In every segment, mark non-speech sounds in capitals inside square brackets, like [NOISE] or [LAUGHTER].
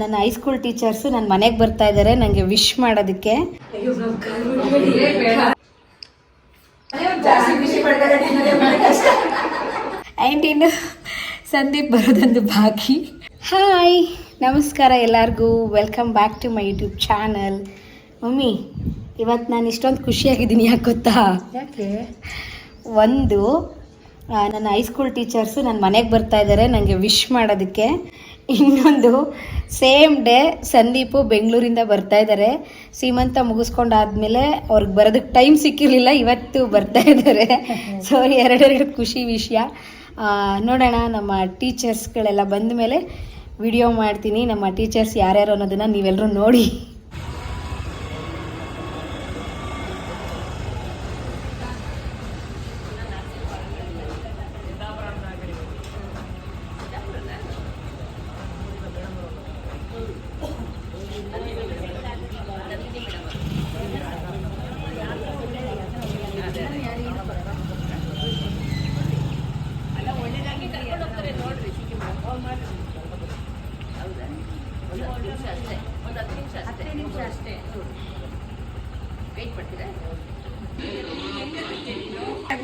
ನನ್ನ high school teachers ನನ್ನ ಮನೆಗೆ ಬರ್ತಾ ಇದ್ದಾರೆ ನನಗೆ ವಿಶ್ ಮಾಡೋದಕ್ಕೆ. ಆ್ಯಂಡ್ ಇನ್ನು ಸಂದೀಪ್ ಬರೋದೊಂದು ಬಾಕಿ. ಹಾಯ್ ನಮಸ್ಕಾರ ಎಲ್ಲರಿಗೂ. Welcome back to my YouTube channel mummy ಇವತ್ತು ನಾನು ಇಷ್ಟೊಂದು ಖುಷಿಯಾಗಿದ್ದೀನಿ ಯಾಕೆ ಗೊತ್ತಾ? ಯಾಕೆ? ಒಂದು ನನ್ನ ಹೈಸ್ಕೂಲ್ ಟೀಚರ್ಸು ನನ್ನ ಮನೆಗೆ ಬರ್ತಾ ಇದ್ದಾರೆ ನನಗೆ ವಿಶ್ ಮಾಡೋದಕ್ಕೆ. ಇನ್ನೊಂದು ಸೇಮ್ ಡೇ ಸಂದೀಪು ಬೆಂಗಳೂರಿಂದ ಬರ್ತಾ ಇದ್ದಾರೆ. ಸೀಮಂತ ಮುಗಿಸ್ಕೊಂಡಾದ್ಮೇಲೆ ಅವ್ರಿಗೆ ಬರೋದಕ್ಕೆ ಟೈಮ್ ಸಿಕ್ಕಿರಲಿಲ್ಲ ಇವತ್ತು ಬರ್ತಾ ಇದ್ದಾರೆ. [LAUGHS] ಸೊ ಎರಡೆರಡು ಖುಷಿ ವಿಷಯ. ನೋಡೋಣ ನಮ್ಮ ಟೀಚರ್ಸ್ಗಳೆಲ್ಲ ಬಂದ ಮೇಲೆ ವಿಡಿಯೋ ಮಾಡ್ತೀನಿ. ನಮ್ಮ ಟೀಚರ್ಸ್ ಯಾರ್ಯಾರು ಅನ್ನೋದನ್ನು ನೀವೆಲ್ಲರೂ ನೋಡಿ.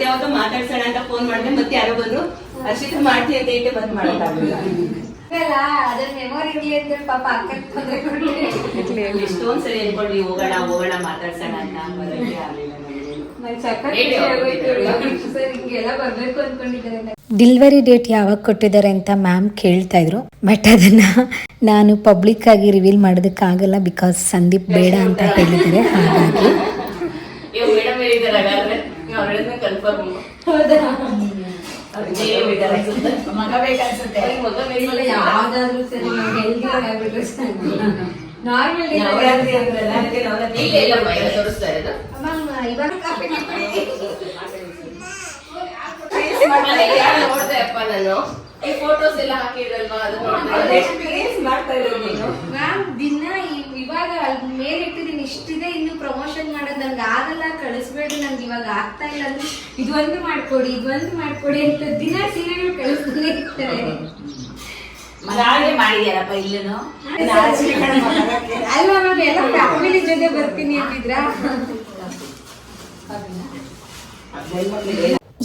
ಯಾವಾಗ ಮಾತಾಡ್ಸೋಣ ಅಂತ ಫೋನ್ ಮಾಡಿದೆ. ಮತ್ತೆ ಯಾರೋ ಬಂದ್ರು ಹರ್ಷಿತ ಮಾಡ್ತಿ ಅಂತ ಹೇಳಿ ಬಂದ್ ಮಾಡೋಕ್ಕಾಗಲ್ಲ ಅಲ್ಲ ಅದ್ರ ಮೆಮೊರಿ ಇರ್ಲಿ ಅಂತ ಪಾಪ ಅಕ್ಕಕ್ಕೆ ತೊಂದರೆ ಕೊಡ್ಲಿ ಎಷ್ಟೊಂದ್ ಸರಿ ಅನ್ಕೊಂಡ್ವಿ. ಹೋಗೋಣ ಹೋಗೋಣ ಮಾತಾಡ್ಸೋಣ ಅಂತ. ಬರೋಕೆ ಆಗ್ಲಿಲ್ಲ ನಮ್ಗೆ. ಬರ್ಬೇಕು ಅನ್ಕೊಂಡಿದ್ದಾರೆ ಡಿಲಿವರಿ ಡೇಟ್ ಯಾವಾಗ ಕೊಟ್ಟಿದ್ದಾರೆ ಅಂತ ಮ್ಯಾಮ್ ಕೇಳ್ತಾ ಇದ್ರು. ಬಟ್ ಅದನ್ನ ನಾನು ಪಬ್ಲಿಕ್ ಆಗಿ ರಿವೀಲ್ ಮಾಡೋದಕ್ಕಾಗಲ್ಲ ಬಿಕಾಸ್ ಸಂದೀಪ್ ಬೇಡ ಅಂತ ಹೇಳಿದ್ದಾರೆ. ಹಾಗಾಗಿ ಇವಾಗ ನೋಡ್ದೆ ಅಪ್ಪ ನಾನು ಈ ಫೋಟೋಸ್ ಎಲ್ಲ ಹಾಕಿದ್ರಲ್ವಾ ಅದು ಮಾಡ್ತಾ ಇರೋದು ನೀನು ದಿನ ಇವಾಗ ಅಲ್ಲಿ ಮೇಲ್ ಇಟ್ಟಿದ್ದೀನಿ ಇಷ್ಟಿದೆ ಇನ್ನು ಪ್ರಮೋಷನ್ ಮಾಡೋದು ನಂಗೆ ಆಗಲ್ಲ ಕಳಿಸ್ಬೇಡಿ ನಂಗೆ ಇವಾಗ ಆಗ್ತಾ ಇಲ್ಲ ಅಂದ್ರೆ ಇದೊಂದು ಮಾಡ್ಕೊಡಿ ಇದೊಂದು ಮಾಡ್ಕೊಡಿ ಅಂತ ದಿನ ಸೀರೆಗಳು ಕಳಿಸ್ತಾನೆ ಇರ್ತಾರೆ ನಾಳೆ ಮಾಡಿದ್ಯಾರಪ್ಪ ಇಲ್ಲೂ ಅಲ್ವಾ ಮ್ಯಾಮ್ ಎಲ್ಲ ಫ್ಯಾಮಿಲಿ ಜೊತೆ ಬರ್ತೀನಿ ಅಂತಿದ್ರಾ?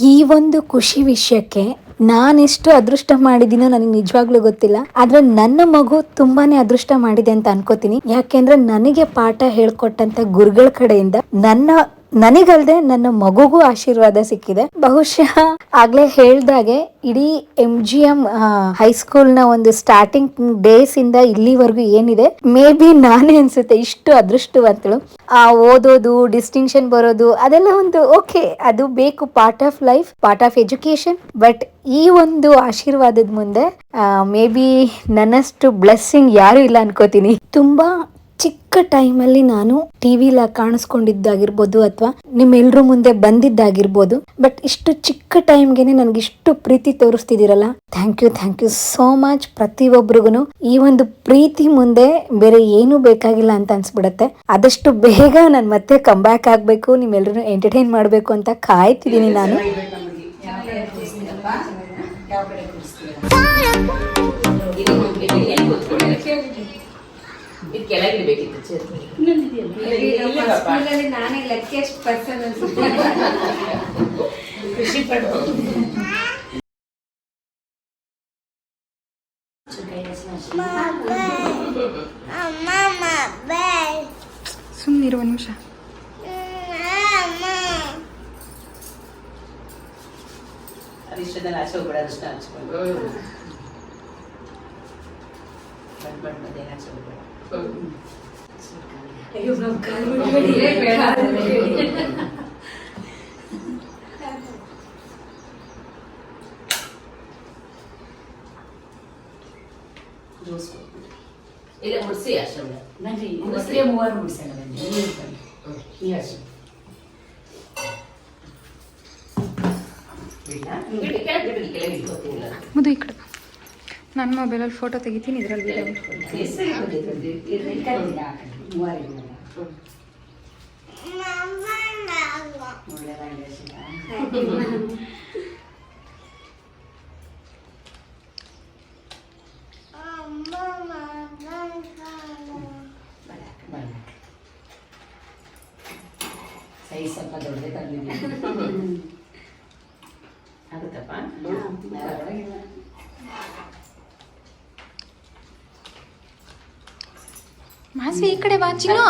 ಈ ಒಂದು ಖುಷಿ ವಿಷಯಕ್ಕೆ ನಾನೆಷ್ಟು ಅದೃಷ್ಟ ಮಾಡಿದ್ದೀನೋ ನನಗೆ ನಿಜವಾಗ್ಲೂ ಗೊತ್ತಿಲ್ಲ. ಆದ್ರೆ ನನ್ನ ಮಗು ತುಂಬಾನೇ ಅದೃಷ್ಟ ಮಾಡಿದೆ ಅಂತ ಅನ್ಕೋತೀನಿ. ಯಾಕೆಂದ್ರೆ ನನಗೆ ಪಾಠ ಹೇಳ್ಕೊಟ್ಟಂತ ಗುರುಗಳ ಕಡೆಯಿಂದ ನನ್ನ ನನಗಲ್ದೆ ನನ್ನ ಮಗುಗೂ ಆಶೀರ್ವಾದ ಸಿಕ್ಕಿದೆ. ಬಹುಶಃ ಆಗ್ಲೇ ಹೇಳ್ದಾಗೆ ಇಡೀ ಎಂ ಜಿ ಎಂ ಹೈಸ್ಕೂಲ್ನ ಒಂದು ಸ್ಟಾರ್ಟಿಂಗ್ ಡೇಸ್ ಇಂದ ಇಲ್ಲಿವರೆಗೂ ಏನಿದೆ ಮೇ ಬಿ ನಾನೇ ಅನ್ಸುತ್ತೆ ಇಷ್ಟು ಅದೃಷ್ಟವಂತಳು. ಆ, ಓದೋದು ಡಿಸ್ಟಿಂಕ್ಷನ್ ಬರೋದು, ಅದೆಲ್ಲ ಒಂದು ಓಕೆ ಅದು ಬೇಕು part of life part of education but ಈ ಒಂದು ಆಶೀರ್ವಾದದ ಮುಂದೆ ಮೇ ಬಿ ನನ್ನಷ್ಟು ಬ್ಲೆಸ್ಸಿಂಗ್ ಯಾರು ಇಲ್ಲ ಅನ್ಕೋತೀನಿ. ತುಂಬಾ ಚಿಕ್ಕ ಟೈಮಲ್ಲಿ ನಾನು ಟಿವಿಲ ಕಾಣಿಸ್ಕೊಂಡಿದ್ದಾಗಿರ್ಬೋದು ಅಥವಾ ನಿಮ್ಮೆಲ್ಲರ ಮುಂದೆ ಬಂದಿದ್ದಾಗಿರ್ಬೋದು. ಬಟ್ ಇಷ್ಟು ಚಿಕ್ಕ ಟೈಮ್ಗೆನೆ ನನ್ಗೆ ಇಷ್ಟು ಪ್ರೀತಿ ತೋರಿಸ್ತಿದ್ದೀರಲ್ಲ. Thank you thank you so much ಪ್ರತಿಯೊಬ್ಬರಿಗೂ ಈ ಒಂದು ಪ್ರೀತಿ ಮುಂದೆ ಬೇರೆ ಏನೂ ಬೇಕಾಗಿಲ್ಲ ಅಂತ ಅನ್ಸ್ಬಿಡತ್ತೆ. ಆದಷ್ಟು ಬೇಗ ನಾನು ಮತ್ತೆ ಕಮ್ ಬ್ಯಾಕ್ ಆಗಬೇಕು ನಿಮ್ಮೆಲ್ಲರೂ ಎಂಟರ್ಟೈನ್ ಮಾಡಬೇಕು ಅಂತ ಕಾಯ್ತಿದ್ದೀನಿ ನಾನು. ಕೆಳಗಿಡ್ಬೇಕಿತ್ತು ನಾನೇ ಲಕ್ಕಿಯಸ್ಟ್ ಪರ್ಸನ್ ಅನ್ಸುತ್ತೆ. ಖುಷಿ ಪಡು ಸುಮ್ಮನಿರು ಒಂದು ನಿಮಿಷ. ಅದಿಷ್ಟದಲ್ಲಿ ಆಚೆ ಹೋಗ್ಬೇಡ ಅದಷ್ಟ ಹಚ್ಕೊಂಡು मध्ये ஐயோ மேம் கருவடி ಇಲ್ಲ ಮುಡಿಸಿ ಅಷ್ಟೇ ನನ್ರಿ ಮುಡಿಸಿ ಮೂವರು ಮುಡಿಸ್ಯಾನ ಈ ಅಷ್ಟೇ ಬಿಡ ಬಿಡಿ ಕೆಳಗೆ ಬಿಡ್ತೀನಿ ಮುದು ಈ ಕಡೆ ನನ್ನ ಮೊಬೈಲಲ್ಲಿ ಫೋಟೋ ತೆಗಿತೀನಿ ಇದರಲ್ಲಿ ವಿಡಿಯೋ ಮಾಸಿ ಈ ಕಡೆ ಬಾ ಚಿನ್ನು.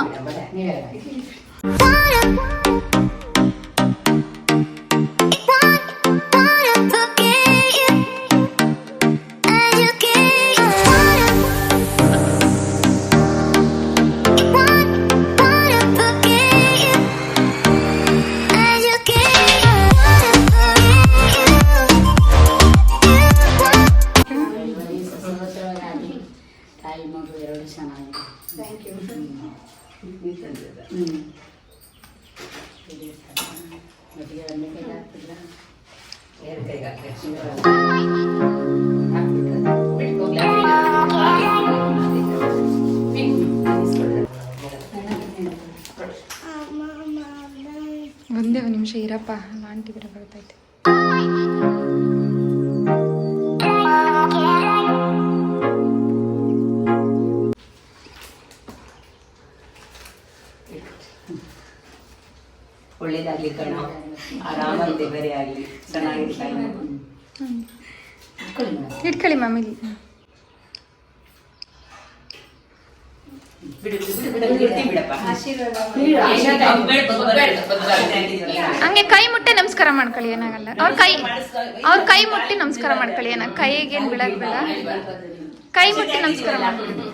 ಒಂದೇ ಒಂದು ನಿಮಿಷ ಇರಪ್ಪ ಆಂಟಿ ಬೇರೆ ಬರ್ತೈತೆ ಒಳ್ಳೇದಾಗ್ಲಿ ಕಣ. ಆರಾಮಾಗಿ ಬೇರೆ ಆಗ್ಲಿ. ಚೆನ್ನಾಗಿರ್ತಾನೆ ಇಟ್ಕೊಳ್ಳಿ ಮ್ಯಾಮ್ ಇಲ್ಲಿ. ಹಂಗೆ ಕೈ ಮುಟ್ಟೆ ನಮಸ್ಕಾರ ಮಾಡ್ಕೊಳ್ಳಿ ಏನಾಗಲ್ಲ. ಅವ್ರ ಕೈ ಅವ್ರ ಕೈ ಮುಟ್ಟಿ ನಮಸ್ಕಾರ ಮಾಡ್ಕೊಳ್ಳಿ ಏನ ಕೈಗೆ ಏನು ಬಿಡಕ್ ಬೇಡ ಕೈ ಮುಟ್ಟಿ ನಮಸ್ಕಾರ ಮಾಡ್ಕೊಳ್ಳಿ.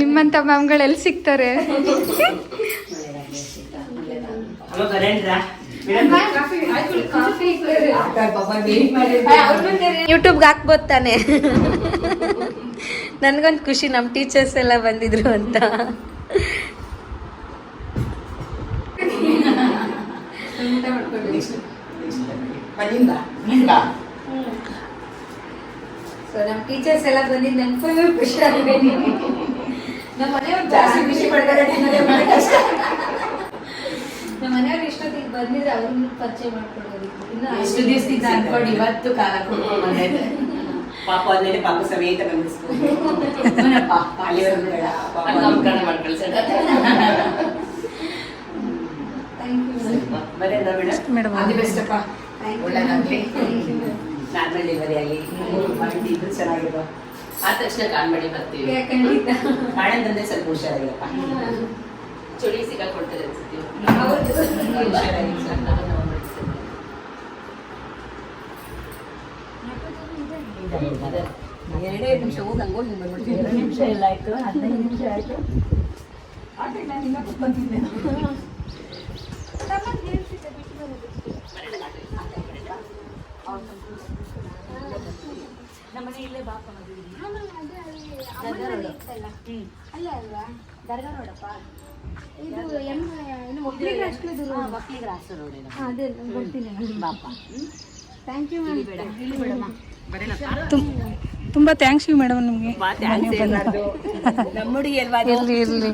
ನಿಮ್ಮಂತ ಮ್ಯಾಮ್ಗಳು ಎಲ್ಲಿ ಸಿಗ್ತಾರೆ? ಯೂಟ್ಯೂಬ್ಗೆ ಹಾಕ್ಬೋದು ತಾನೆ. ನನ್ಗೊಂದು ಖುಷಿ ನಮ್ಮ ಟೀಚರ್ಸ್ ಎಲ್ಲ ಬಂದಿದ್ರು ಅಂತ. ಸೊ ನಮ್ಮ ಟೀಚರ್ಸ್ ಎಲ್ಲ ಬಂದಿದ್ದು ನಂಗೆ ಫುಲ್ ಖುಷಿ ಆಗಿದೆ. ನಮ್ಮ ಮನೆಯವ್ರು ಜಾಸ್ತಿ ಖುಷಿ ಪಡ್ತಾರೆ ನಮ್ಮ ಮನೆಯವ್ರು ಇಷ್ಟೊತ್ತಿಗೆ ಬಂದಿದ್ರೆ ಅವ್ರನ್ನ ಪರಿಚಯ ಮಾಡ್ಕೊಡೋದಿತ್ತು ಇನ್ನು ಎಷ್ಟು ದಿವಸದಿಂದ ಅನ್ಕೊಂಡು ಇವತ್ತು ಕಾಲ ಕೊಡ್ಕೊಂಡು [LAUGHS] ಪಾಪ ಪಾಪ ಸಮೇತ ಅಲ್ಲಿವರೆಗೂ ಬೇಡ ಪಾಪ ನಾಮಕರಣ ಮಾಡ್ಕಳ್ಸೋಣ. ಬರೇನ ಮೇಡಮ್. ಒಳ್ಳೆದಾಗ್ಲಿ. ನಾರ್ಮಲ್ ಡೆಲಿವರಿ ಚೆನ್ನಾಗಿರೋ ಆದ ತಕ್ಷಣ ಕಾಲ್ ಮಾಡಿ ಬರ್ತೀವಿ. ಖಂಡಿತ. ಸ್ವಲ್ಪ ಹುಷಾರಿಲ್ಲಪ್ಪ ಚುಳಿ ಸ್ವಲ್ಪ. ಎರಡೇ ನಿಮಿಷ ಹೋಗಿ ಹಂಗೋಗಿ ಹಿಂಗ್ ಬಂದ್ಬಿಡ್ತೀನಿ. ಎರಡು ನಿಮಿಷ ಎಲ್ಲ ಆಯ್ತು ಹದಿನೈದು ನಿಮಿಷ ಆಯ್ತು. ನಮ್ಮನೆ ಇಲ್ಲೇ ಅಲ್ಲ ಮದುವೆ ದರ್ಗಾ ನೋಡಪ್ಪ ನೋಡಿ ಅದೇ ಬಾಪ ಥ್ಯಾಂಕ್ ಯು ಮ್ಯಾಮ್ ತುಂಬಾ ಥ್ಯಾಂಕ್ಸ್ ಯು ಮೇಡಮ್ ನಿಮಗೆ. ಇರ್ಲಿ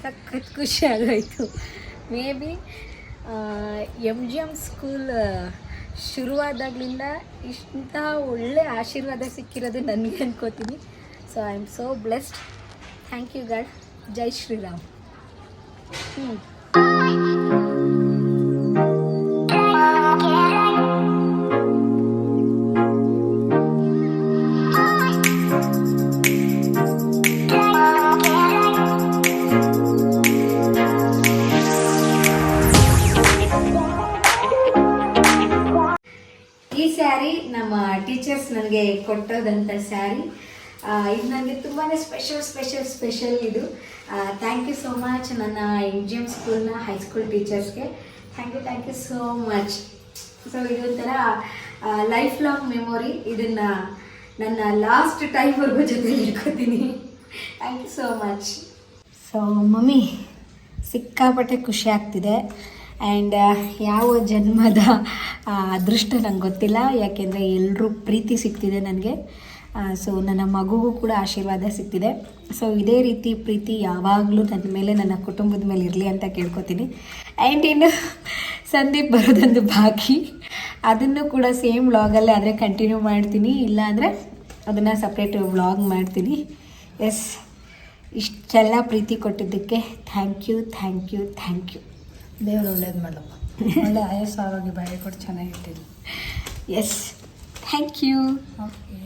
ಸಖತ್ ಖುಷಿ ಆಗೋಯ್ತು. Maybe M G M school ಶುರುವಾದಾಗಲಿಂದ ಇಂಥ ಒಳ್ಳೆ ಆಶೀರ್ವಾದ ಸಿಕ್ಕಿರೋದು ನನಗೆ ಅನ್ಕೋತೀನಿ. So I am so blessed thank you God Jai Shriram. ಹ್ಞೂ ನನಗೆ ಕೊಟ್ಟೋದಂಥ ಸ್ಯಾರಿ. ಇದು ನನಗೆ ತುಂಬಾ ಸ್ಪೆಷಲ್ ಸ್ಪೆಷಲ್ ಸ್ಪೆಷಲ್ ಇದು. ಥ್ಯಾಂಕ್ ಯು ಸೋ ಮಚ್ ನನ್ನ ಎನ್ ಜಿ ಎಂ ಸ್ಕೂಲ್ನ high school ಟೀಚರ್ಸ್ಗೆ thank you thank you so much so ಇದೊಂಥರ ಲೈಫ್ ಲಾಂಗ್ ಮೆಮೊರಿ ಇದನ್ನು ನನ್ನ ಲಾಸ್ಟ್ ಟೈಮ್ವರೆಗೂ ಜೊತೆ ಇಟ್ಕೋತೀನಿ. Thank you so much so mummy, ಸಿಕ್ಕಾಪಟ್ಟೆ ಖುಷಿ ಆಗ್ತಿದೆ. ಆ್ಯಂಡ್ ಯಾವ ಜನ್ಮದ ಅದೃಷ್ಟ ನಂಗೆ ಗೊತ್ತಿಲ್ಲ. ಯಾಕೆಂದರೆ ಎಲ್ಲರೂ ಪ್ರೀತಿ ಸಿಗ್ತಿದೆ ನನಗೆ. ಸೊ ನನ್ನ ಮಗುಗೂ ಕೂಡ ಆಶೀರ್ವಾದ ಸಿಗ್ತಿದೆ. ಸೊ ಇದೇ ರೀತಿ ಪ್ರೀತಿ ಯಾವಾಗಲೂ ನನ್ನ ಮೇಲೆ, ನನ್ನ ಕುಟುಂಬದ ಮೇಲೆ ಇರಲಿ ಅಂತ ಕೇಳ್ಕೊತೀನಿ. ಆ್ಯಂಡ್ ಇನ್ನು ಸಂದೀಪ್ ಬರೋದೊಂದು ಬಾಕಿ. ಅದನ್ನು ಕೂಡ ಸೇಮ್ ವ್ಲಾಗಲ್ಲೇ ಆದರೆ ಕಂಟಿನ್ಯೂ ಮಾಡ್ತೀನಿ. ಇಲ್ಲ ಅಂದರೆ ಅದನ್ನು ಸಪ್ರೇಟ್ ವ್ಲಾಗ್ ಮಾಡ್ತೀನಿ. ಎಸ್ ಇಷ್ಟೆಲ್ಲ ಪ್ರೀತಿ ಕೊಟ್ಟಿದ್ದಕ್ಕೆ thank you thank you thank you ದೇವ್ರು ಒಳ್ಳೇದು ಮಾಡಪ್ಪ ಒಳ್ಳೆ ಆಯಸ್ಸು ಆರೋಗ್ಯ ಬಾಯಿ ಕೊಟ್ಟು ಚೆನ್ನಾಗಿಟ್ಟಿಲ್ಲ ಎಸ್ ಥ್ಯಾಂಕ್ ಯು ಓಕೆ